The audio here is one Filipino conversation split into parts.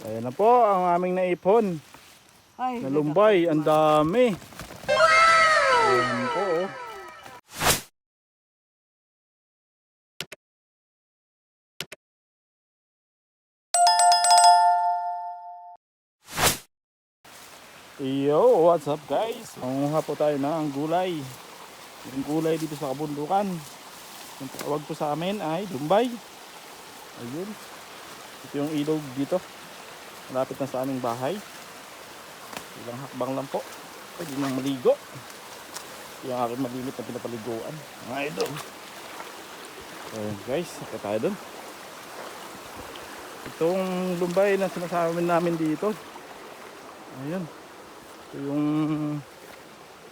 Ayan na po ang aming naipon. Ay, Na lumbay, ang dami. Ayan po. oh. Yo, what's up guys? Manguha po tayo ng gulay. Yung gulay dito sa kabundukan. Yung tawag po sa amin ay lumbay. Ayun. Ito yung ilog dito. Malapit na sa aming bahay. Ilang hakbang lang po. Pwede nang maligo. Yung aking malilit na pinapaliguan. Mga idol. Ayun guys, sakit tayo dun. Itong lumbay na sinasabi namin dito. Ayun. Ito yung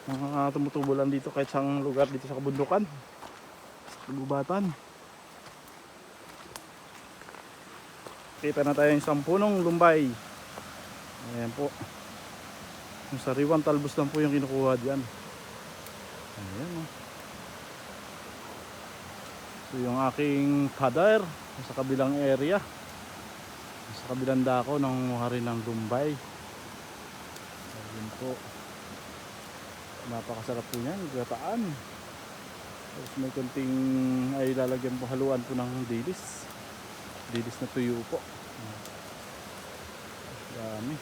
mga tumutubo lang dito kahit sa lugar dito sa kabundukan. Sa kagubatan. Kita na tayo yung isang punong lumbay. Ayan po. Yung sariwang talbos lang po yung kinukuha dyan. Ayan o. Ito yung aking pader sa kabilang area. Sa kabilang dako ng muhari ng lumbay. Ayan po. Napakasarap po yan. Gataan. Tapos may konting ay lalagyan po haluan po ng dilis. Dilis na tuyo po. Dami.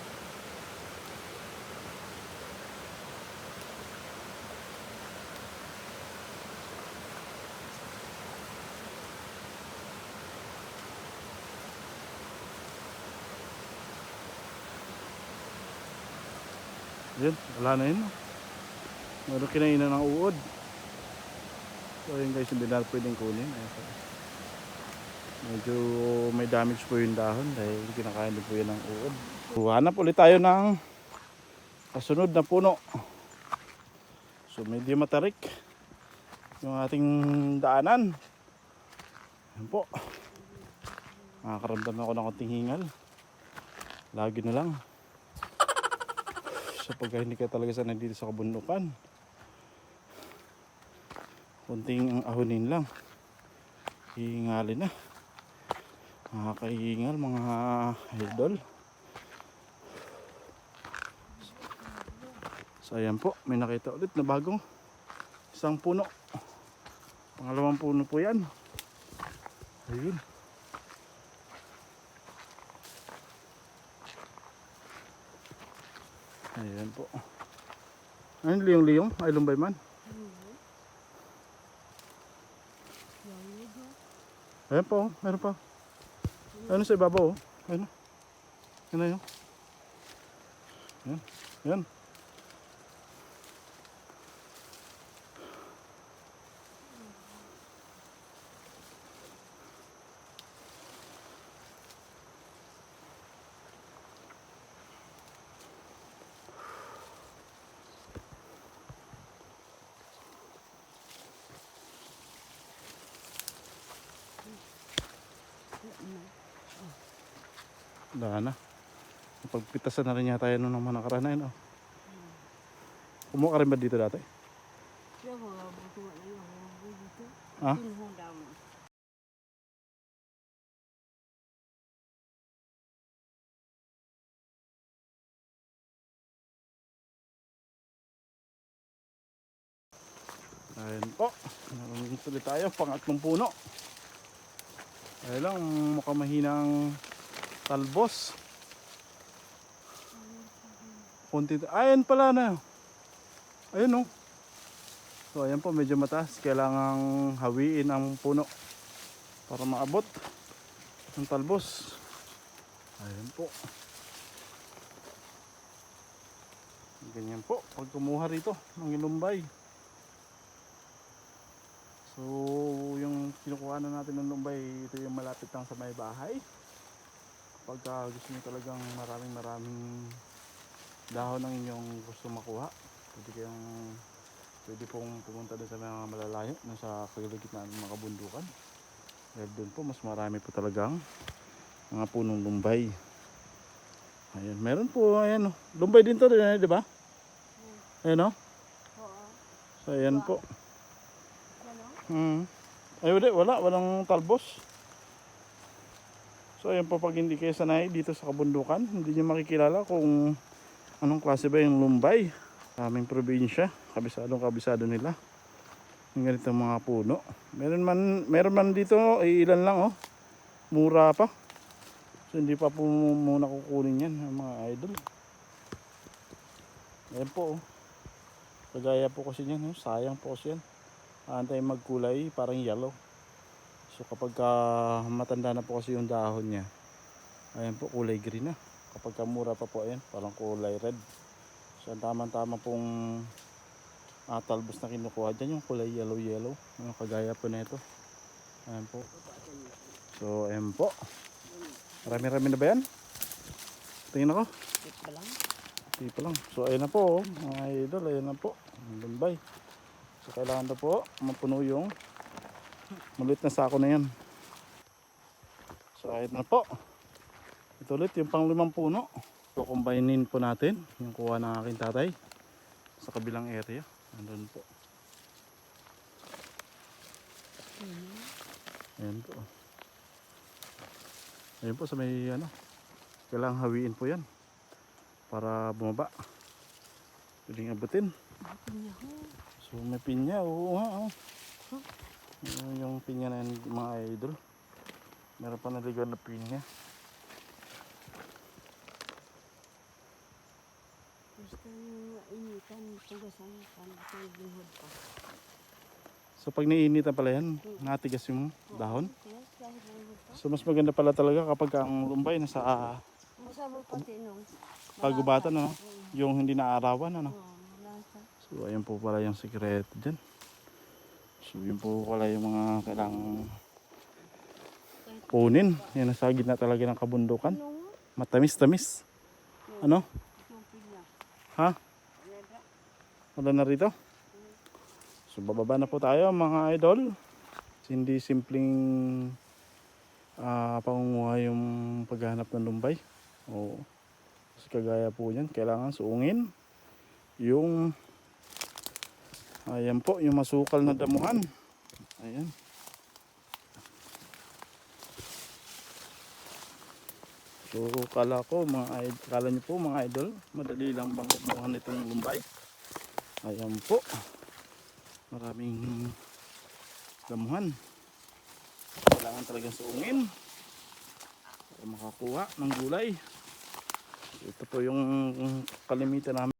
Yun, wala na yun. Meron kinainan ng uod. So yun guys, hindi na pwedeng kunin. Ayan. Medyo may damage po yung dahon dahil kinakain din po yan ng uod. So, hanap ulit tayo ng kasunod na puno. So medyo matarik yung ating daanan. Ayan po. Nakakaramdam ako ng konting hingal. Lagi na lang sa pagka hindi ka talaga sanay dito sa kabundukan kunting ahonin lang hihingalin na nakakahingal mga idol so ayan po may nakita ulit na bagong isang puno pangalawang puno po yan ayun Ayan po. Ayun, liyong-liyong. Ay, lumbay man. Ayan po, meron pa. Ayun sa ibabaw, oh. Ayun na yun. Ayan. Ayan. Wala na. Pagpitasan na rin yata yan nung mga nakaraan na yun. Oh. Kumuha ka rin ba dito dati? Ha? Ayun po. Naroon tuloy tayo. Pangatlong puno. Ayun lang. Mukhang mahinang talbos. Kunti. Ayun pala na. Ayun oh. So ayan po medyo mataas. Kailangang hawiin ang puno para maabot ang talbos. Ayun po. Ganyan po. Pag kumuha rito ng ilumbay. So, yung kinukuha na natin ng lumbay, ito yung malapit lang sa may bahay. Pagka gusto nyo talagang maraming maraming dahon ng inyong gusto makuha, pwede kayong pwede pong pumunta doon sa mga malalayo, nasa kagitnaan ng mga kabundukan. Dahil doon po, mas marami po talagang mga punong lumbay. Ayan, meron po, ayan, oh. lumbay din to, di ba? Ayan, oh. So, ayan po. Hmm. Ay, wala, wala. Walang talbos. So, ayun po pag hindi kayo sanay dito sa kabundukan, hindi nyo makikilala kung anong klase ba yung lumbay aming probinsya. Kabisadong kabisado nila. Yung ganito mga puno. Meron man, meron man dito, eh, ilan lang oh. Mura pa. So hindi pa po muna kukunin yan mga idol. Ayan po oh. Kagaya po kasi yan, oh. sayang po kasi yan. Antay magkulay, parang yellow. So kapag ka matanda na po kasi yung dahon niya, ayan po kulay green na. Kapag ka mura pa po ayan, parang kulay red. So ang tamang-tama pong ah, talbos na kinukuha dyan, yung kulay yellow yellow. Yung kagaya po na ito. Ayan po. So ayan po. Marami-rami na ba yan? Tingin ako. Wait pa lang. Hindi pa lang. So ayun na po, oh. mga idol, ayun na po. Lumbay. So kailangan na po mapuno yung maliit na sako na yan. So ayun na po. Ito ulit yung pang limang puno. So combinein po natin yung kuha ng aking tatay sa kabilang area. Andun po. Ayan po. Ayan po sa may ano. Kailangan hawiin po yan para bumaba. Piling abutin. Pinya ho. So may pinya, oo nga. Oh. Yung, yung pinya na yun, mga idol. Meron pa naligaw na pinya. Gusto nyo initan, tugasan, kan, linghod pa. So pag naiinitan pala yan, natigas yung dahon. So mas maganda pala talaga kapag ang lumbay nasa ah, Masabog pati nung. Kagubatan, ano? yung hindi naarawan. Ano? So ayun po pala yung sikreto dyan. So yun po pala yung mga kailangang punin. Yan nasa gitna talaga ng kabundukan. Matamis-tamis. Ano? Ha? Wala. Na rito. So bababa na po tayo mga idol. Hindi simpleng ah pangunguha yung paghahanap ng lumbay. Oo. Kagaya po yan, kailangan suungin yung ayan po, yung masukal na damuhan. Ayan. So kala ko mga id- kala niyo po mga idol, madali lang bang kumuha nitong lumbay. Ayan po. Maraming damuhan. Kailangan talagang suungin para makakuha ng gulay. Ito po yung kalimitan namin.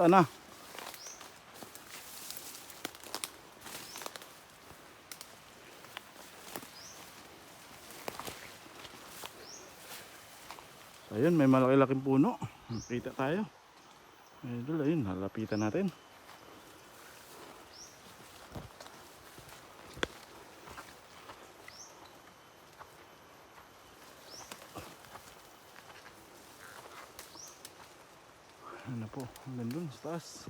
Sana. Ayun, may malaki-laking puno. Kita tayo. Idol, ayun, lalapitan natin. Ano po, hanggang dun sa taas.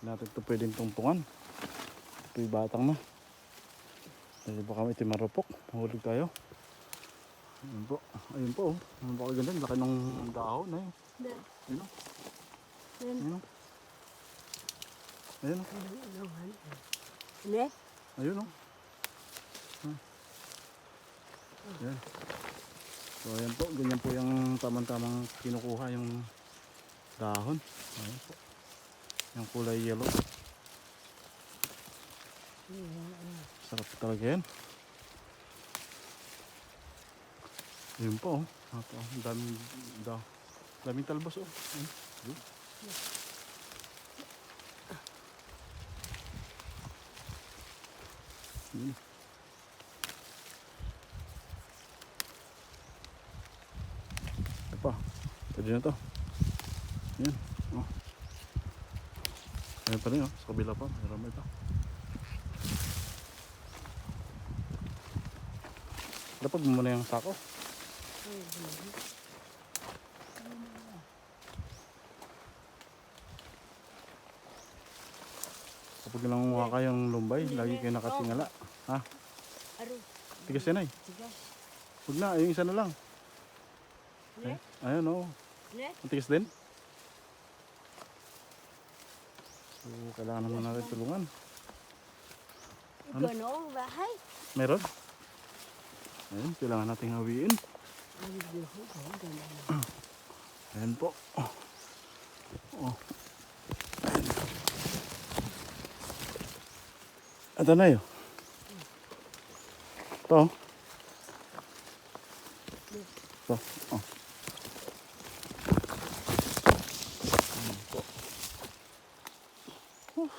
Natin ito pwedeng tungtungan. Ito yung batang na. Dahil baka may timarupok. Mahulog tayo. Ayun po. Ayun po. oh. Ano ba kaganda? Laki ng dahon na yun. Ayun o. Yan. Ayun o. Ayun o. Hindi? Ayun o. Ah. Ayan. So ayan po. Ganyan po yung tamang-tamang kinukuha yung dahon. Ayan. Yung kulay yellow. Sarap talaga yan. Ayun po. Oh. Apo, ang daming da, daming talbos oh. Ayun. Ayun. Ito pa. Yan. Oh. Ayan pa rin oh. Sa kabila pa. Meron pa. Dapat mo muna yung sako. Ay. Kapag nangunguha kayong lumbay, lagi kayo nakatingala. Ha? Aro. Tigas yan ay. Tigas. Huwag na, yung isa na lang. Ne? Ayan oh. Ne? Ang tigas din. So, kailangan naman natin tulungan. Ano? Ikaw ano ang bahay? Meron? Ayun, kailangan nating hawiin. Ayan po. Oh. Oh. Ito na yun. Ito. Ito. Oh. Ayan po. Huh.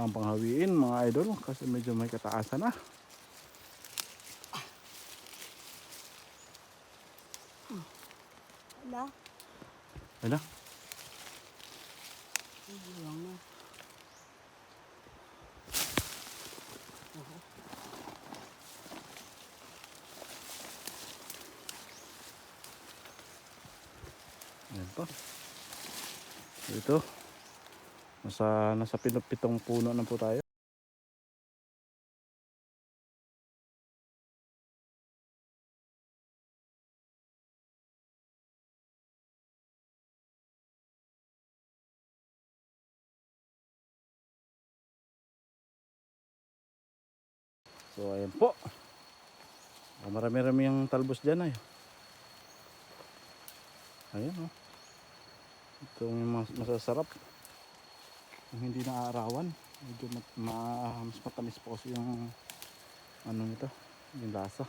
Kailangan pang hawiin mga idol kasi medyo may kataasan na. Wala. Ayun na. Ayan. Ito. Nasa, nasa pinupitong puno na po tayo. So ayan po. Ah, Marami-rami yung talbos dyan ay. Ayan oh. Ito yung mas masasarap. Yung hindi naaarawan. Medyo mat ma mas matamis po kasi yung ano nito, yung lasa.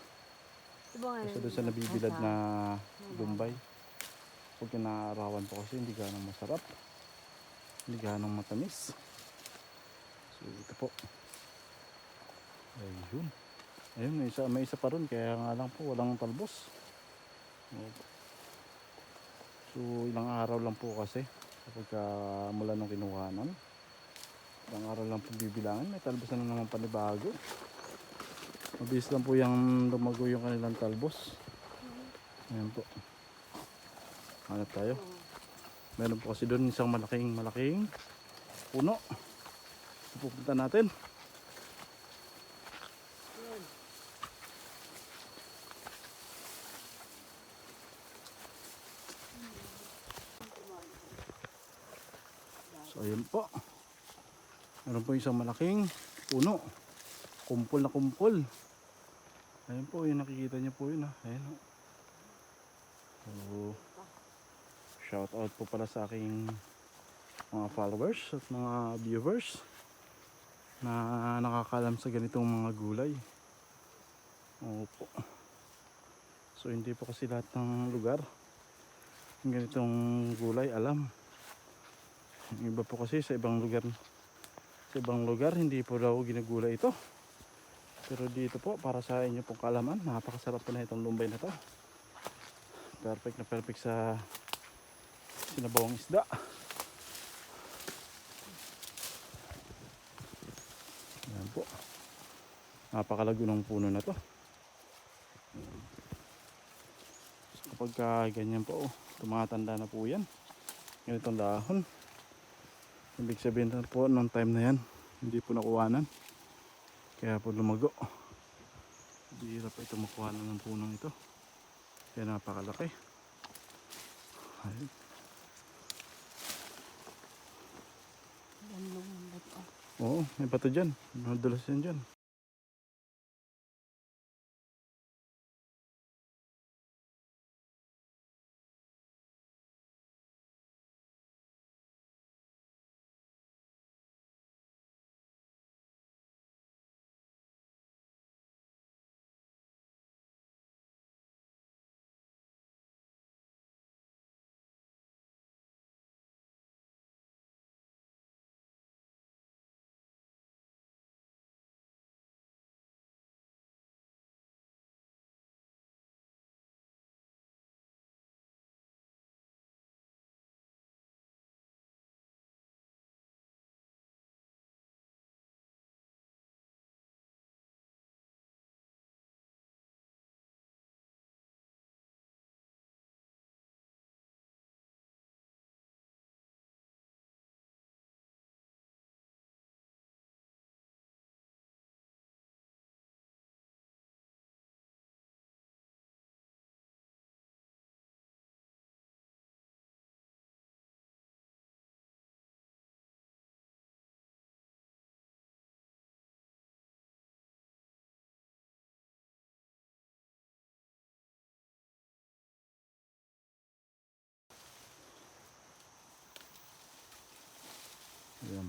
Kasi doon sa nabibilad na Dumbay. Pag naaarawan po kasi hindi ganong masarap. Hindi ganong matamis. So ito po. Ayun. Ayun, may isa, may isa pa ron. Kaya nga lang po, walang talbos. So ilang araw lang po kasi. Kapag ah, mula nung kinuhanan. Ilang araw lang po bibilangan. May talbos na naman panibago. Mabilis lang po yung lumago yung kanilang talbos. Ayan po. Hanap tayo. Meron po kasi doon isang malaking malaking puno. Pupunta natin. Yun. So ayun po. Meron po isang malaking puno. Kumpol na kumpol. Ayun po, yung nakikita niyo po yun. Ah. Ayun. oh. So, shout out po pala sa aking mga followers at mga viewers na nakakalam sa ganitong mga gulay. Opo. So hindi po kasi lahat ng lugar yung ganitong gulay alam. Iba po kasi sa ibang lugar sa ibang lugar hindi po daw ginagulay ito. Pero dito po para sa inyo pong kalaman, napakasarap po na itong lumbay na to. Perfect na perfect sa sinabawang isda. Yan po. Napakalago puno na to. So, kapag ka ganyan po, tumatanda na po yan. Ganitong dahon. Ibig sabihin na po nung time na yan, hindi po nakuhanan. Kaya po lumago. Hindi hirap ito makuhanan ng punong ito. Kaya napakalaki. Ayun. Oo, may bato dyan. Madulas yan dyan.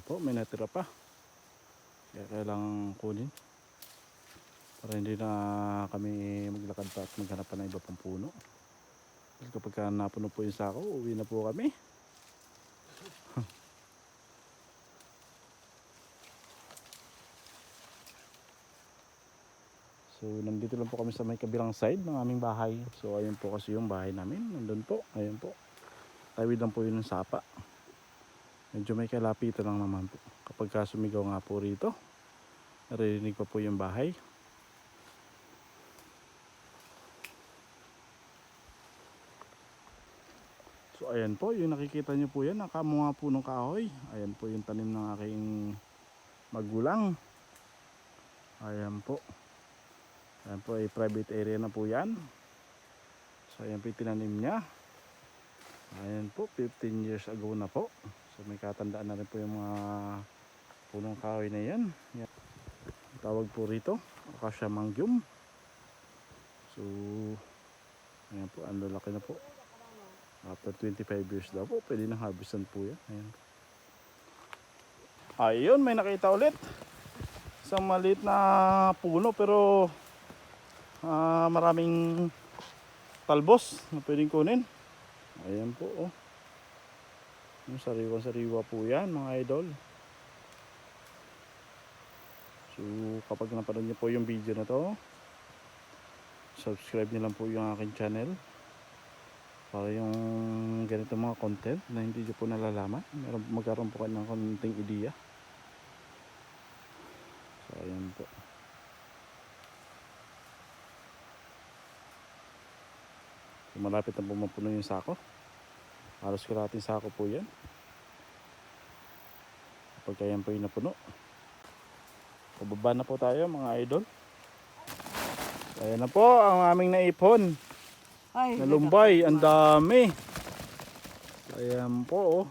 Po, may natira pa. Kaya kailangan kunin. Para hindi na kami maglakad pa at maghanap pa ng iba pang puno. Dahil kapag ka napuno po yung sako, uwi na po kami. So, nandito lang po kami sa may kabilang side ng aming bahay. So, ayun po kasi yung bahay namin. Nandun po. Ayun po. Tawid lang po yun ng sapa. Medyo may kalapitan lang naman po. Kapag ka sumigaw nga po rito, naririnig pa po yung bahay. So ayan po, yung nakikita nyo po yan, nakamunga po ng kahoy. Ayan po yung tanim ng aking magulang. Ayan po. Ayan po ay private area na po yan. So ayan po yung tinanim niya. Ayan po, 15 years ago na po. So may katandaan na rin po yung mga punong kahoy na yan. yan. Tawag po rito, Acacia Mangyum. So, ayan po, ang lalaki na po. After 25 years daw po, pwede na harvestan po yan. Ayan. Ayun, may nakita ulit. Isang maliit na puno pero ah, maraming talbos na pwedeng kunin. Ayan po, oh. Sariwa-sariwa po yan, mga idol. So, kapag napanood niyo po yung video na to, subscribe niyo lang po yung aking channel para yung ganito mga content na hindi nyo po nalalaman. Meron magkaroon po kayo ng konting idea. So ayan po. So, malapit na po mapuno yung sako halos kalating sako po yan kapag yan po yung napuno pababa na po tayo mga idol ayan na po ang aming naipon Ay, Nalumbay, ang dami. Ayan po, oh.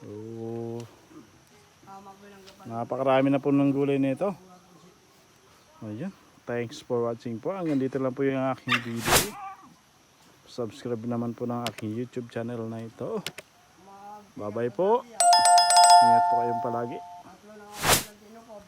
So, napakarami na po ng gulay nito. Ayan. Thanks for watching po. Hanggang dito lang po yung aking video. Subscribe naman po ng aking YouTube channel na ito. Bye-bye po. Ingat po kayong palagi.